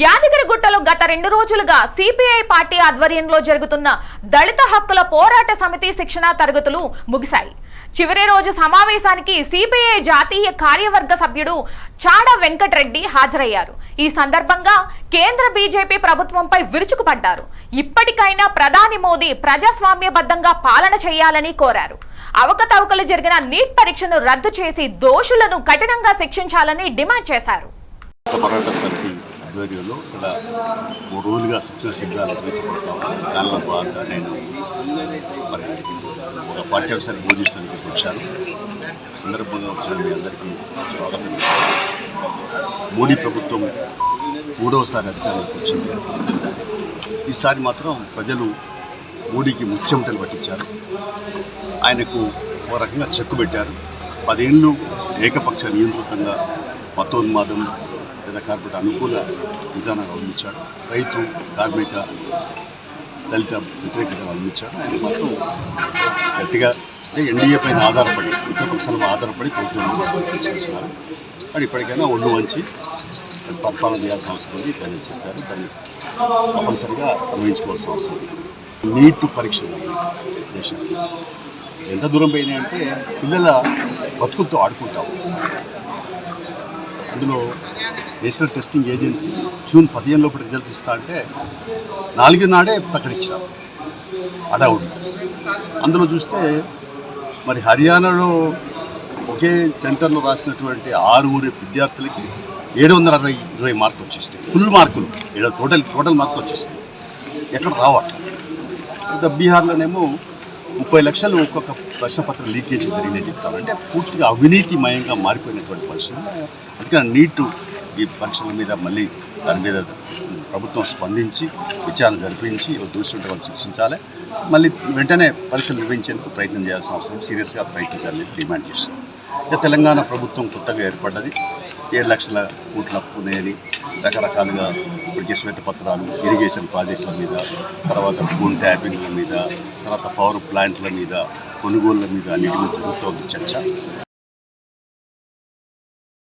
యాదగిరిగుట్టలో గత రెండు రోజులుగా సిపిఐ పార్టీ ఆధ్వర్యంలో జరుగుతున్న దళిత హక్కుల పోరాట సమితి శిక్షణా తరగతులు ముగిశాయి. చివరి రోజు సమావేశానికి సిపిఐ జాతీయ కార్యవర్గ సభ్యుడు చాడ వెంకటరెడ్డి హాజరయ్యారు. ఈ సందర్భంగా కేంద్ర బీజేపీ ప్రభుత్వంపై విరుచుకుపడ్డారు. ఇప్పటికైనా ప్రధాని మోదీ ప్రజాస్వామ్యబద్ధంగా పాలన చేయాలని కోరారు. అవకతవకలు జరిగిన నీట్ పరీక్షను రద్దు చేసి దోషులను కఠినంగా శిక్షించాలని డిమాండ్ చేశారు. పోరాట సమితి ఆధ్వర్యంలో ఇక్కడ మూడు రోజులుగా శిక్షణ శిబిరాలు నిర్వహించబడతా ఉన్నాయి. దానిలో భాగంగా నేను మరి ఒక పాఠ్యాంశాన్ని బోధిస్తానికి వచ్చాను. సందర్భంగా వచ్చిన మీ అందరికీ స్వాగతం. మోడీ ప్రభుత్వం మూడవసారి అధికారంలోకి వచ్చింది. ఈసారి మాత్రం ప్రజలు మోడీకి ముచ్చెమటలు పట్టించారు. ఆయనకు ఓ రకంగా చెక్కు పెట్టారు. పదేళ్ళు ఏకపక్ష నియంత్రితంగా మతోన్మాదం లేదా కార్పొరేట్ అనుకూల విధానాలు అవలంబించాడు రైతు కార్మిక దళిత వ్యతిరేకతలు అవలంబించాడు ఆయన మాత్రం గట్టిగా అంటే ఎన్డీఏ పైన ఆధారపడి ఇతర పక్షాల ఆధారపడి ప్రభుత్వం తీసుకొచ్చినారు. మరి ఇప్పటికైనా ఒళ్ళు వంచి పరిపాలన చేయాల్సిన అవసరం ఉంది. ప్రజలు చెప్పారు. దాన్ని తప్పనిసరిగా నిర్వహించుకోవాల్సిన అవసరం ఉంది. నీట్ పరీక్షలు దేశానికి ఎంత దూరం పోయినాయంటే పిల్లల బతుకులతో ఆడుకుంటాం అందులో నేషనల్ టెస్టింగ్ ఏజెన్సీ జూన్ పదిహేను లోపల రిజల్ట్స్ ఇస్తా అంటే నాలుగు నాడే ప్రకటించారు అడవుడి అందులో చూస్తే మరి హర్యానాలో ఒకే సెంటర్లో రాసినటువంటి ఆరుగురు విద్యార్థులకి ఏడు వందల అరవై ఇరవై మార్కులు వచ్చేస్తాయి ఫుల్ మార్కులు. ఏడు టోటల్ టోటల్ మార్కులు వచ్చేస్తాయి ఎక్కడ రావట్లేదు బీహార్లోనేమో ముప్పై లక్షలు ఒక్కొక్క ప్రశ్నపత్రం లీకేజ్ జరిగిందని చెప్తారు. అంటే పూర్తిగా అవినీతిమయంగా మారిపోయినటువంటి పరిస్థితి. అందుకని నీటు ఈ పరీక్షల మీద మళ్ళీ దాని మీద ప్రభుత్వం స్పందించి విచారణ జరిపించి దూషింటే వాళ్ళు శిక్షించాలి. మళ్ళీ వెంటనే పరీక్షలు నిర్వహించేందుకు ప్రయత్నం చేయాల్సిన అవసరం సీరియస్గా ప్రయత్నించాలని డిమాండ్ చేస్తాం ఇక తెలంగాణ ప్రభుత్వం కొత్తగా ఏర్పడ్డది. ఏడు లక్షల కోట్ల అప్పునేని రకరకాలుగా ఇప్పటికే శ్వేతపత్రాలు ఇరిగేషన్ ప్రాజెక్టుల మీద తర్వాత ఫోన్ ట్యాపింగ్ల మీద తర్వాత పవర్ ప్లాంట్ల మీద కొనుగోళ్ళ మీద అన్నిటి మీద జరుగుతోంది చర్చ.